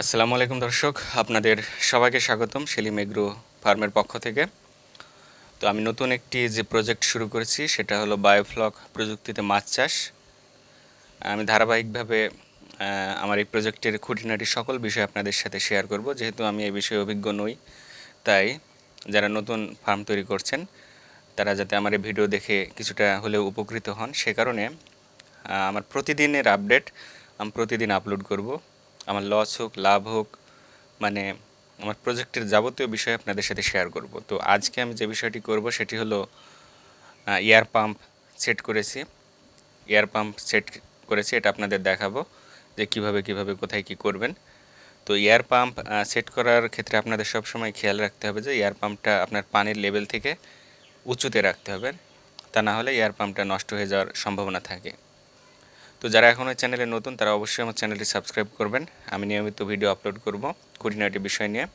আসসালামু আলাইকুম দর্শক, আপনাদের সবাইকে স্বাগতম সেলিম এগ্রো ফার্মের পক্ষ থেকে। তো আমি নতুন একটি যে প্রজেক্ট শুরু করেছি, সেটা হলো বায়োফ্লক প্রযুক্তিতে মাছ চাষ। আমি ধারাবাহিকভাবে আমার এই প্রজেক্টের খুঁটিনাটি সকল বিষয় আপনাদের সাথে শেয়ার করব। যেহেতু আমি এই বিষয়ে অভিজ্ঞ নই, তাই যারা নতুন ফার্ম তৈরি করছেন, তারা যাতে আমার এই ভিডিও দেখে কিছুটা হলেও উপকৃত হন। সে কারণে আমার প্রতিদিনের আপডেট আমি প্রতিদিন আপলোড করব। আমার লস হোক, লাভ হোক মানে আমার প্রজেক্টের যাবতীয় বিষয় আপনাদের সাথে শেয়ার করব। তো আজকে আমি যে বিষয়টি করব সেটি হলো এয়ার পাম্প সেট করেছি। এয়ার পাম্প সেট করেছি, এটা আপনাদের দেখাবো যে কীভাবে কীভাবে, কোথায়, কি করবেন। তো এয়ার পাম্প সেট করার ক্ষেত্রে আপনাদের সব সময় খেয়াল রাখতে হবে যে এয়ার পাম্পটা আপনার পানির লেভেল থেকে উঁচুতে রাখতে হবে। তা না হলে এয়ার পাম্পটা নষ্ট হয়ে যাওয়ার সম্ভাবনা থাকে। তো যারা এখনও চ্যানেলে নতুন, তারা অবশ্যই আমার চ্যানেলটি সাবস্ক্রাইব করবেন। আমি নিয়মিত ভিডিও আপলোড করব খুঁটিনাটি বিষয় নিয়ে।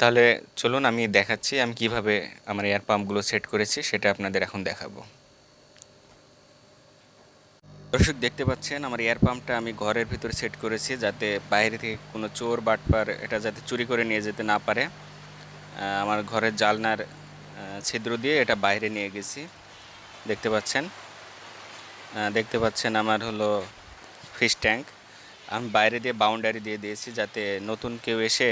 তাহলে চলুন, আমি দেখাচ্ছি আমি কীভাবে আমার এয়ার পাম্পগুলো সেট করেছি, সেটা আপনাদের এখন দেখাবো। দর্শক, দেখতে পাচ্ছেন, আমার এয়ার পাম্পটা আমি ঘরের ভিতরে সেট করেছি যাতে বাইরে থেকে কোনো চোর, বাটপার এটা যাতে চুরি করে নিয়ে যেতে না পারে। আমার ঘরের জালনার ছিদ্র দিয়ে এটা বাইরে নিয়ে গেছি। দেখতে পাচ্ছেন দেখতে পাচ্ছেন আমার হলো ফিশ ট্যাঙ্ক আমি বাইরে দিয়ে বাউন্ডারি দিয়ে দিয়েছি যাতে নতুন কেউ এসে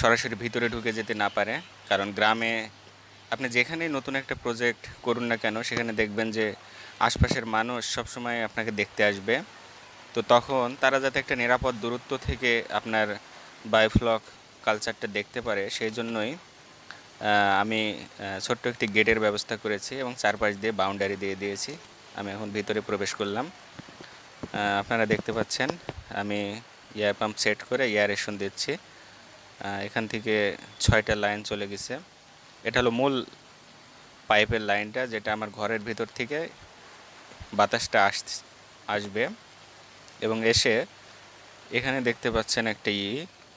সরাসরি ভিতরে ঢুকে যেতে না পারে। কারণ গ্রামে আপনি যেখানেই নতুন একটা প্রজেক্ট করুন না কেন, সেখানে দেখবেন যে আশপাশের মানুষ সবসময় আপনাকে দেখতে আসবে। তো তখন তারা যাতে একটা নিরাপদ দূরত্ব থেকে আপনার বায়োফ্লক কালচারটা দেখতে পারে, সেই জন্যই আমি ছোট্ট একটি গেটের ব্যবস্থা করেছি এবং চারপাশ দিয়ে বাউন্ডারি দিয়ে দিয়েছি। আমি এখন ভিতরে প্রবেশ করলাম। আপনারা দেখতে পাচ্ছেন, আমি এয়ার পাম্প সেট করে এয়ারেশন দিচ্ছি। এখান থেকে ছয়টা লাইন চলে গেছে। এটা হলো মূল পাইপের লাইনটা, যেটা আমার ঘরের ভিতর থেকে বাতাসটা আস আসবে। এবং এসে এখানে দেখতে পাচ্ছেন একটা ই,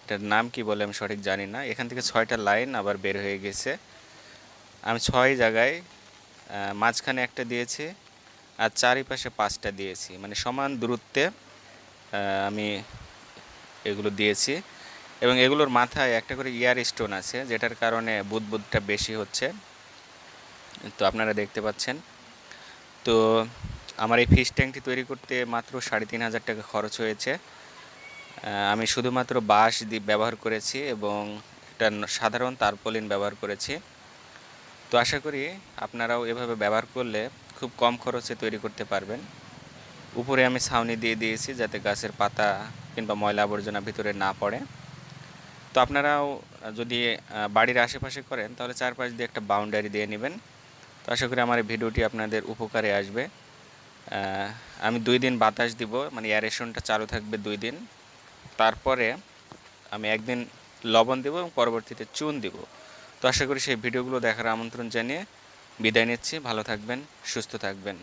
এটার নাম কি বলে আমি সঠিক জানি না। এখান থেকে ছয়টা লাইন আবার বের হয়ে গেছে। আমি ছয় জায়গায় মাঝখানে একটা দিয়েছি। আর চারিপাশে পাঁচটা দিয়েছি। মানে সমান দূরত্বে আমি এগুলো দিয়েছি। এবং এগুলোর মাথায় একটা করে ইয়ার স্টোন আছে, যেটার কারণে বুদবুদটা বেশি হচ্ছে। তো আপনারা দেখতে পাচ্ছেন। তো আমার এই ফিশ ট্যাঙ্কটি তৈরি করতে মাত্র সাড়ে তিন হাজার টাকা খরচ হয়েছে। আমি শুধুমাত্র বাঁশ ব্যবহার করেছি এবং একটা সাধারণ তারপলিন ব্যবহার করেছি। তো আশা করি আপনারাও এভাবে ব্যবহার করলে খুব কম খরচে তৈরি করতে পারবেন। উপরে আমি ছাউনি দিয়ে দিয়েছি যাতে গাছের পাতা কিংবা ময়লা আবর্জনা ভিতরে না পড়ে। তো আপনারাও যদি বাড়ির আশেপাশে করেন তাহলে চারপাশ দিয়ে একটা বাউন্ডারি দিয়ে নেবেন। তো আশা করি আমার ভিডিওটি আপনাদের উপকারে আসবে। আমি দুই দিন বাতাস দিব মানে এয়ারেশনটা চালু থাকবে দুই দিন। তারপরে আমি একদিন লবণ দেবো এবং পরবর্তীতে চুন দিব। তো আশা করি সেই ভিডিওগুলো দেখার আমন্ত্রণ জানিয়ে বিদায় নিচ্ছি। ভালো থাকবেন সুস্থ থাকবেন।